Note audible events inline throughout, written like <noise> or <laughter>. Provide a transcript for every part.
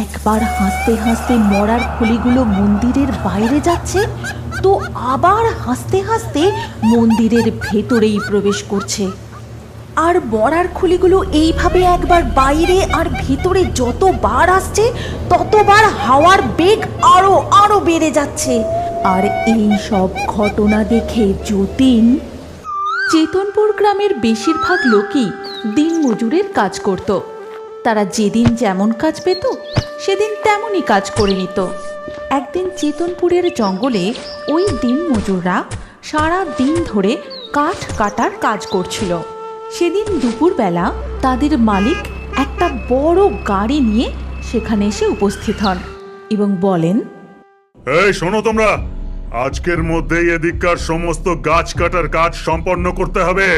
একবার হাসতে হাসতে মরার খুলিগুলো মন্দিরের বাইরে যাচ্ছে, তো আবার হাসতে হাসতে মন্দিরের ভেতরেই প্রবেশ করছে। আর মরার খুলিগুলো এইভাবে একবার বাইরে আর ভেতরে যতবার আসছে, ততবার হাওয়ার বেগ আরও আরও বেড়ে যাচ্ছে। আর এই সব ঘটনা দেখে যতীন চেতনপুর গ্রামের বেশিরভাগ লোকই দিনমজুরের কাজ করত। তারা যেদিন যেমন কাজ পেত সেদিন তেমনই কাজ করে নিত। একদিন চেতনপুরের জঙ্গলে ওই দিনমজুররা সারা দিন ধরে কাঠ কাটার কাজ করছিল। সেদিন দুপুরবেলা তাদের মালিক একটা বড় গাড়ি নিয়ে সেখানে এসে উপস্থিত হন এবং বলেন, এই শোনো তোমরা, আজকের মধ্যেই এদিককার সমস্ত গাছ কাটার কাজ সম্পন্ন করতে হবে।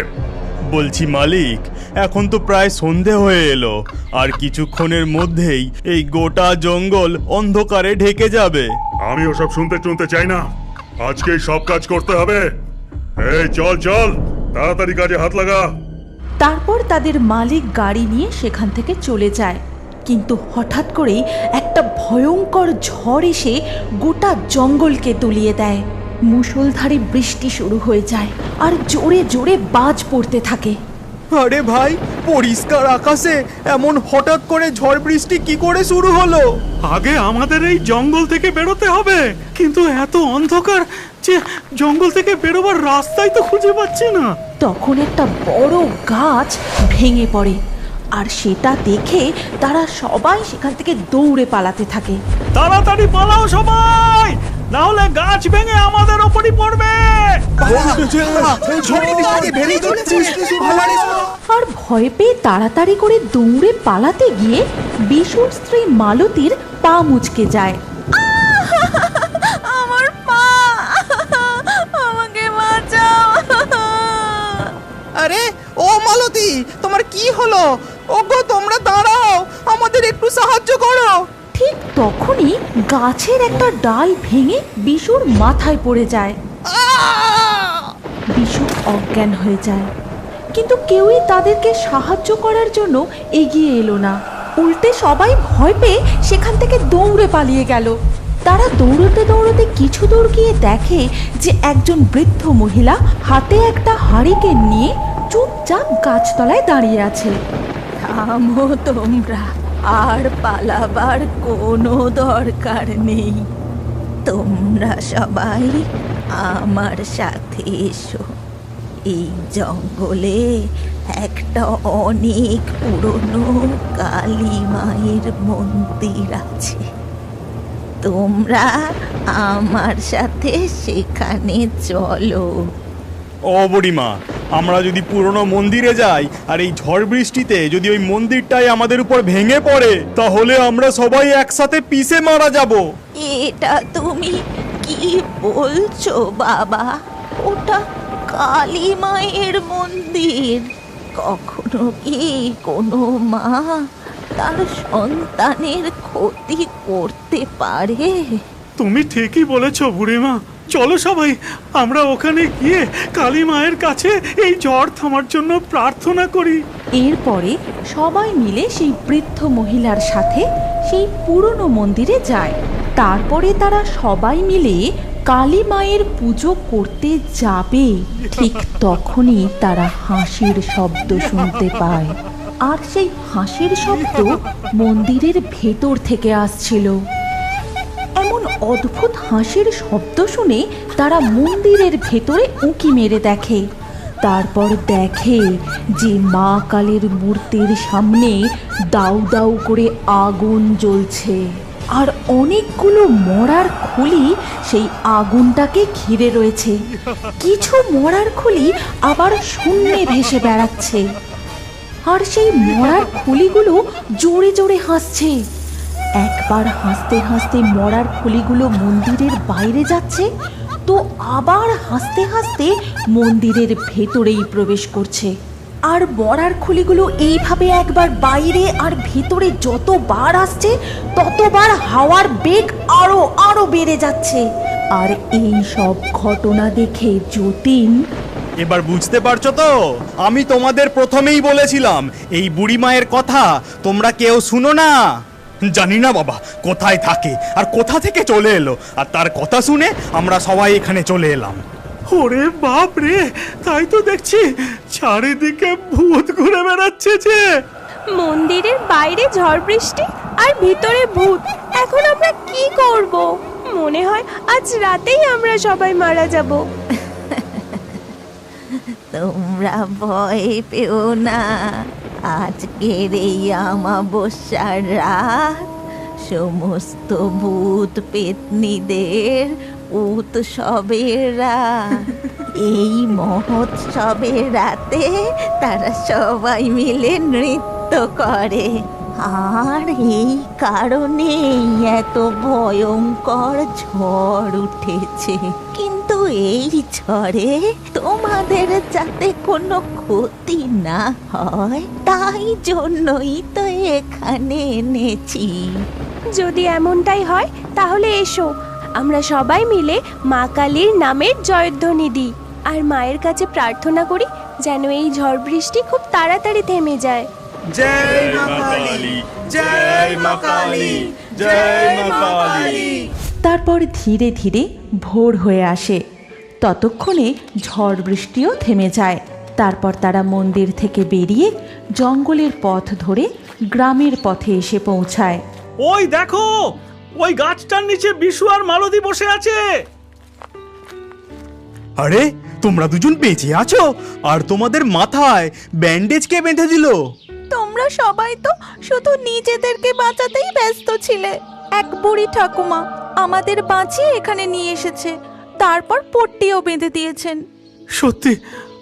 বলছি মালিক এখন তো প্রায় সন্ধে হয়ে এলো। আর কিছুক্ষণের মধ্যেই এই গোটা জঙ্গল অন্ধকারে ঢেকে যাবে। আমি ওসব শুনতে শুনতে চাই না। আজকেই সব কাজ করতে হবে। এই চল চল তাড়াতাড়ি কাজে হাত লাগা। তারপর তাদের মালিক গাড়ি নিয়ে সেখান থেকে চলে যায়। কিন্তু হঠাৎ করেই একটা ভয়ঙ্কর ঝড় এসে গোটা জঙ্গলকে তুলিয়ে দেয়। মুষলধারে বৃষ্টি শুরু হয়ে যায় আর জোরে জোরে বাজ পড়তে থাকে। আরে ভাই পরিষ্কার আকাশে এমন হঠাৎ করে ঝড় বৃষ্টি কি করে শুরু হলো? আগে আমাদের এই জঙ্গল থেকে বেরোতে হবে কিন্তু এত অন্ধকার যে জঙ্গল থেকে বেরোবার রাস্তাই তো খুঁজে পাচ্ছি না। তখন একটা বড় গাছ ভেঙে পড়ে আর সেটা দেখে তারা সবাই সেখান থেকে দৌড়ে পালাতে থাকে। তাড়াতাড়ি পালাও সবাই! না হলে গাছ ভেঙে আমাদের ওপরই পড়বে। আর ভয় পেয়ে তাড়াতাড়ি করে দৌড়ে পালাতে গিয়ে বিশুর স্ত্রী মালতীর পা মুচকে যায়। আমার পা! আমাকে বাঁচাও! আরে ও মালতী তোমার কি হলো? ওগো তোমরা দাঁড়াও আমাদের একটু সাহায্য করো। তখনই গাছের একটা ডাল ভেঙে বিশুর মাথায় পড়ে যায়! বিশু অজ্ঞান হয়ে যায়। কিন্তু কেউই তাদেরকে সাহায্য করার জন্য এগিয়ে এলো না। উল্টে সবাই ভয় পেয়ে সেখান থেকে দৌড়ে পালিয়ে গেল। তারা দৌড়তে দৌড়তে কিছু দূর গিয়ে দেখে যে একজন বৃদ্ধ মহিলা হাতে একটা হারিকেন নিয়ে চুপচাপ গাছতলায় দাঁড়িয়ে আছে। থামো তোমরা। আর পালাবার কোনো দরকার নেই। তোমরা সবাই আমার সাথে এসো। এই জঙ্গলে একটা অনেক পুরনো কালী মায়ের মন্দির আছে। তোমরা আমার সাথে সেখানে চলো। ও বুড়িমা আমরা যদি পুরনো মন্দিরে যাই আর এই ঝড় বৃষ্টিতে যদি ওই মন্দিরটাই আমাদের উপর ভেঙে পড়ে তাহলে আমরা সবাই একসাথে পিষে মারা যাব। এটা তুমি কি বলছো বাবা? ওটা কালী মায়ের মন্দির। কখনো কি কোনো মা তার সন্তানের ক্ষতি করতে পারে? তুমি ঠিকই বলেছ বুড়িমা। চলো সবাই, আমরা ওখানে গিয়ে কালী মায়ের কাছে এই ঝড় থামার জন্য প্রার্থনা করি। এরপরে সবাই মিলে সেই বৃদ্ধ মহিলার সাথে সেই পুরনো মন্দিরে যায়। তারপরে তারা সবাই মিলে কালী মায়ের পুজো করতে যাবে। ঠিক তখনই তারা হাসির শব্দ শুনতে পায়। আর সেই হাসির শব্দ মন্দিরের ভেতর থেকে আসছিল। অদ্ভুত হাসির শব্দ শুনে তারা মন্দিরের ভেতরে উঁকি মেরে দেখে। তারপর দেখে যে মা কালীর মূর্তির সামনে দাউ দাউ করে আগুন জ্বলছে। আর অনেকগুলো মরার খুলি সেই আগুনটাকে ঘিরে রয়েছে। কিছু মরার খুলি আবার শূন্যে ভেসে বেড়াচ্ছে। আর সেই মরার খুলিগুলো জোরে জোরে হাসছে। একবার হাসতে হাসতে মরার খুলিগুলো মন্দিরের বাইরে যাচ্ছে, তো আবার হাসতে হাসতে মন্দিরের ভেতরেই প্রবেশ করছে। আর মরার খুলিগুলো এইভাবে একবার বাইরে আর ভেতরে যতবার আসছে, ততবার হাওয়ার বেগ আরও আরও বেড়ে যাচ্ছে। আর এই সব ঘটনা দেখে যতীন এবার বুঝতে পারছ তো? আমি তোমাদের প্রথমেই বলেছিলাম, এই বুড়ি মায়ের কথা তোমরা কেউ শুনো না। জানি না বাবা কোথায় থাকে আর কোথা থেকে চলে এলো? আর তার কথা শুনে আমরা সবাই এখানে চলে এলাম। ওরে বাপ রে তাই তো দেখছি চারিদিকে ভূত ঘুরে বেড়াচ্ছে যে। মন্দিরের বাইরে ঝড় বৃষ্টি আর ভিতরে ভূত এখন আমরা কি করব? মনে হয় আজ রাতেই আমরা সবাই মারা যাব। তোমরা ভয় পেও না। আজকের এই আমাবস্যার রাত। সমস্ত ভূত পেতনিদের উৎসবের রাত। এই মহোৎসবের রাতে তারা সবাই মিলে নৃত্য করে। আর এই কারণেই এত ভয়ঙ্কর ঝড় উঠেছে। কিন্তু এই ঝড়ে তোমাদের যাতে কোনো ক্ষতি না হয় তাই জন্যই তো এখানে এনেছি। যদি এমনটাই হয় তাহলে এসো। আমরা সবাই মিলে মা কালীর নামের জয়ধ্বনি দিই আর মায়ের কাছে প্রার্থনা করি যেন এই ঝড় বৃষ্টি খুব তাড়াতাড়ি থেমে যায়। জয় মা কালী জয় মা কালী জয় মা কালী। তারপর ধীরে ধীরে ভোর হয়ে আসে। ততক্ষণে ঝড় বৃষ্টিও থেমে যায়। তারপর তারা মন্দির থেকে বেরিয়ে জঙ্গলের পথ ধরে গ্রামের পথে এসে পৌঁছায়। ওই দেখো ওই গাছটার নিচে বিশু আর মালতী বসে আছে। আরে তোমরা দুজন বেঁচে আছো আর তোমাদের মাথায় ব্যান্ডেজ কে বেঁধে দিল? তোমরা সবাই তো শুধু নিজেদেরকে বাঁচাতেই ব্যস্ত ছিলে। এক বুড়ি ঠাকুমা আমাদের বাঁচিয়ে এখানে নিয়ে এসেছে। তারপর পট্টিও বেঁধে দিয়েছেন। সত্যি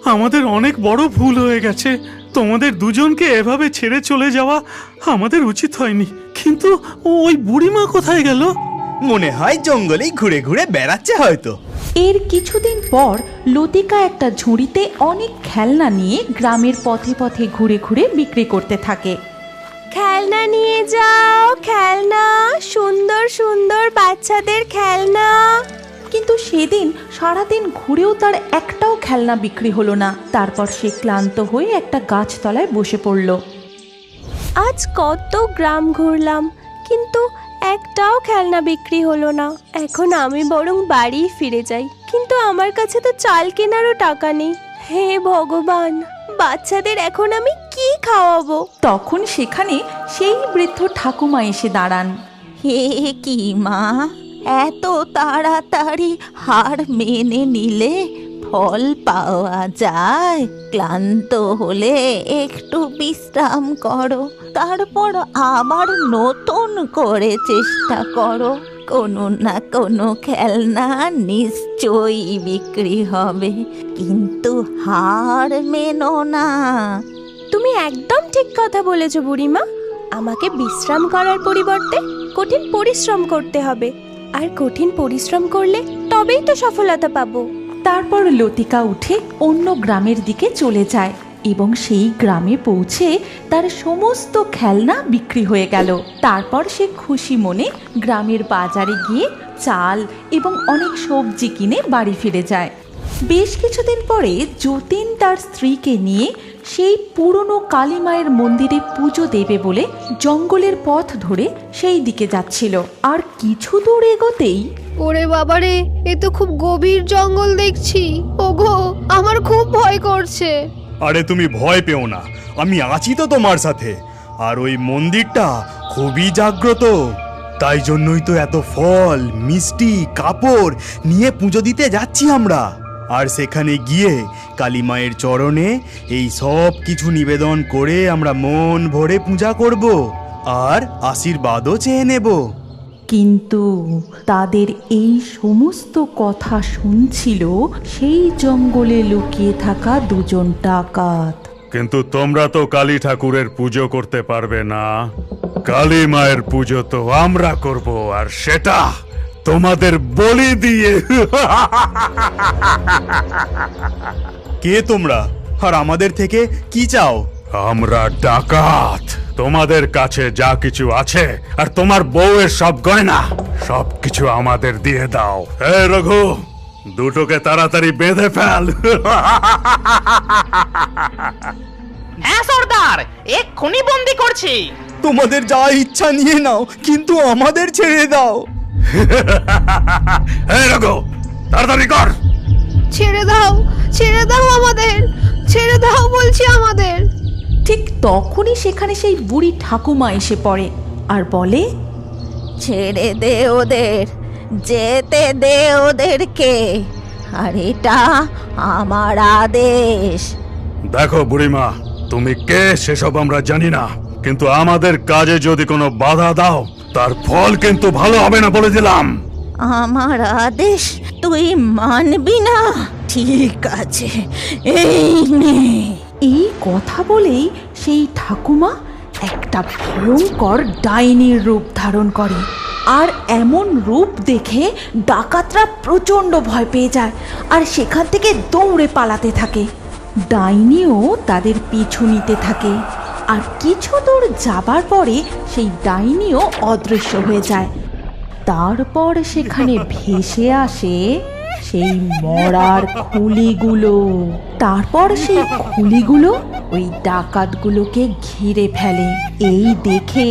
আমাদের অনেক বড় ভুল হয়ে গেছে। তোমাদের দুজনকে এভাবে ছেড়ে চলে যাওয়া আমাদের উচিত হয়নি। কিন্তু ওই বুড়িমা কোথায় গেল? মনে হয় জঙ্গলেই ঘুরে ঘুরে বেড়াচ্ছে হয়তো। এর কিছুদিন পর লতিকা একটা ঝুড়িতে অনেক খেলনা নিয়ে গ্রামের পথে পথে ঘুরে ঘুরে বিক্রি করতে থাকে। খেলনা নিয়ে যাও খেলনা। সুন্দর সুন্দর বাচ্চাদের খেলনা। কিন্তু সেদিন সারাদিন ঘুরেও তার একটাও খেলনা বিক্রি হলো না। তারপর সে ক্লান্ত হয়ে একটা গাছতলায় বসে পড়ল। আজ কত গ্রাম ঘুরলাম কিন্তু একটাও খেলনা বিক্রি হলো না। এখন আমি বরং বাড়ি ফিরে যাই কিন্তু আমার কাছে তো চাল কেনারও টাকা নেই। হে ভগবান বাচ্চাদের এখন আমি কি খাওয়াবো? তখন সেখানে সেই বৃদ্ধ ঠাকুমা এসে দাঁড়ান। হে কি মা? এত তাড়াতাড়ি হার মেনে নিলে ফল পাওয়া যায়। ক্লান্ত হলে একটু বিশ্রাম করো। তারপর আবার নতুন করে চেষ্টা করো। কোনো না কোনো খেলনা নিশ্চয়ই বিক্রি হবে, কিন্তু হার মেনো না। তুমি একদম ঠিক কথা বলেছ বুড়িমা। আমাকে বিশ্রাম করার পরিবর্তে কঠিন পরিশ্রম করতে হবে। আর কঠিন পরিশ্রম করলে তবেই তো সফলতা পাবো। তারপর লতিকা উঠে অন্য গ্রামের দিকে চলে যায় এবং সেই গ্রামে পৌঁছে তার সমস্ত খেলনা বিক্রি হয়ে গেল। তারপর সে খুশি মনে গ্রামের বাজারে গিয়ে চাল এবং অনেক সবজি কিনে বাড়ি ফিরে যায়। বেশ কিছুদিন পরে যতীন তার স্ত্রীকে নিয়ে সেই পুরনো কালী মায়ের মন্দিরে পুজো দেবে বলে জঙ্গলের পথ ধরে সেই দিকে যাচ্ছিল। আর কিছু দূর এগোতেই ওরে বাবারে এ তো খুব গভীর জঙ্গল দেখছি। ওগো আমার খুব ভয় করছে। আরে তুমি ভয় পেও না আমি আছি তো তোমার সাথে। আর ওই মন্দিরটা খুবই জাগ্রত। তাই জন্যই তো এত ফল মিষ্টি কাপড় নিয়ে পুজো দিতে যাচ্ছি আমরা। আর সেখানে গিয়ে কালী মায়ের চরণে এই সব কিছু নিবেদন করে আমরা মন ভরে পূজা করব আর আশীর্বাদও চেয়ে নেব। কিন্তু তাদের এই সমস্ত কথা শুনছিল সেই জঙ্গলে লুকিয়ে থাকা দুজন ডাকাত। কিন্তু তোমরা তো কালী ঠাকুরের পুজো করতে পারবে না। কালী মায়ের পুজো তো আমরা করব আর সেটা তোমাদের বলি দিয়ে। কে তোমরা? আর আমাদের থেকে কি চাও? আমরা ডাকাত। তোমাদের কাছে যা কিছু আছে আর তোমার বউয়ের সব গয়না সব কিছু আমাদের দিয়ে দাও। হে রঘু দুটোকে তাড়াতাড়ি বেঁধে ফেল। হ্যাঁ সর্দার এক্ষুনি বন্দি করছি। তোমাদের যা ইচ্ছা নিয়ে নাও কিন্তু আমাদের ছেড়ে দাও। <laughs> তাড়াতাড়ি কর। ছেড়ে দাও ছেড়ে দাও আমাদের ছেড়ে দাও বলছি আমাদের। ঠিক তখনই সেখানে সেই বুড়ি ঠাকুমা এসে পড়ে আর বলে ছেড়ে দে ওদের যেতে দে ওদেরকে আর এটা আমার আদেশ। দেখো বুড়িমা তুমি কে সেসব আমরা জানি না কিন্তু আমাদের কাজে যদি কোনো বাধা দাও তার ফল কিন্তু ভালো হবে না বলে দিলাম। আমার আদেশ তুই মানবি না। ঠিক আছে এই নে। এই কথা বলেই সেই ঠাকুমা একটা ভয়ঙ্কর ডাইনির রূপ ধারণ করে আর এমন রূপ দেখে ডাকাতরা প্রচণ্ড ভয় পেয়ে যায় আর সেখান থেকে দৌড়ে পালাতে থাকে। ডাইনিও তাদের পিছু নিতে থাকে। আর কিছু দূর যাবার পরে সেই ডাইনিও অদৃশ্য হয়ে যায়। তারপর সেখানে ভেসে আসে সেই মরার খুলিগুলো। তারপর সেই খুলিগুলো ওই ডাকাতগুলোকে ঘিরে ফেলে। এই দেখে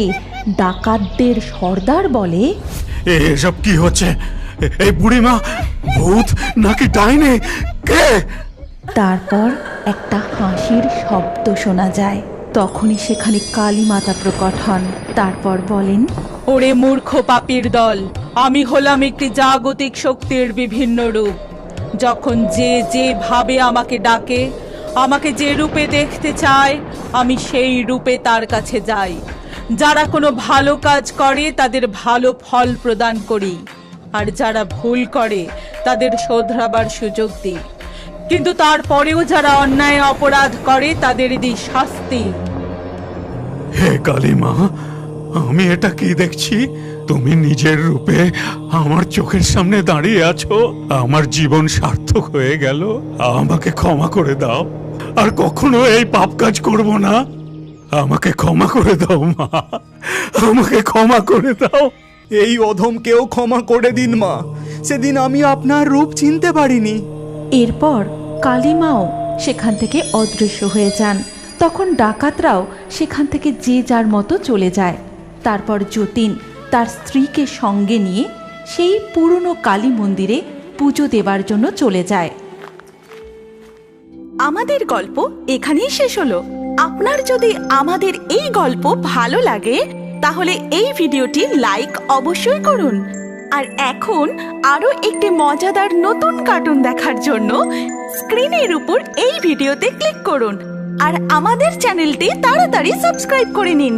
ডাকাতদের সর্দার বলে এসব কি হচ্ছে? এই বুড়িমা ভূত নাকি ডাইনে? কে? তারপর একটা হাসির শব্দ শোনা যায়। তখনই সেখানে কালী মাতা প্রকট হন। তারপর বলেন, ওরে মূর্খ পাপির দল, আমি হলাম একটি জাগতিক শক্তির বিভিন্ন রূপ। যখন যে যে ভাবে আমাকে ডাকে, আমাকে যে রূপে দেখতে চায়, আমি সেই রূপে তার কাছে যাই। যারা কোনো ভালো কাজ করে, তাদের ভালো ফল প্রদান করি। আর যারা ভুল করে, তাদের শোধরাবার সুযোগ দিই। কিন্তু তারপরেও যারা অন্যায় অপরাধ করে তাদের দিই শাস্তি। হে কালিমা আমি এটা কি দেখছি? তুমি নিজের রূপে আমার চোখের সামনে দাঁড়িয়ে আছো। আমার জীবন সার্থক হয়ে গেল। আমাকে ক্ষমা করে দাও। আর কখনো এই পাপ কাজ করব না। আমাকে ক্ষমা করে দাও মা। আমাকে ক্ষমা করে দাও। এই অধমকেও ক্ষমা করে দিন মা। সেদিন আমি আপনার রূপ চিনতে পারিনি। এরপর কালিমাও সেখান থেকে অদৃশ্য হয়ে যান। তখন ডাকাতরাও সেখান থেকে যে যার মতো চলে যায়। তারপর যতীন তার স্ত্রীকে সঙ্গে নিয়ে সেই পুরনো কালী মন্দিরে পুজো দেবার জন্য চলে যায়। আমাদের গল্প এখানেই শেষ হলো। আপনার যদি আমাদের এই গল্প ভালো লাগে, তাহলে এই ভিডিওটি লাইক অবশ্যই করুন। আর এখন আরও একটি মজাদার নতুন কার্টুন দেখার জন্য স্ক্রিনের উপর এই ভিডিওতে ক্লিক করুন। আর আমাদের চ্যানেলটি তাড়াতাড়ি সাবস্ক্রাইব করে নিন।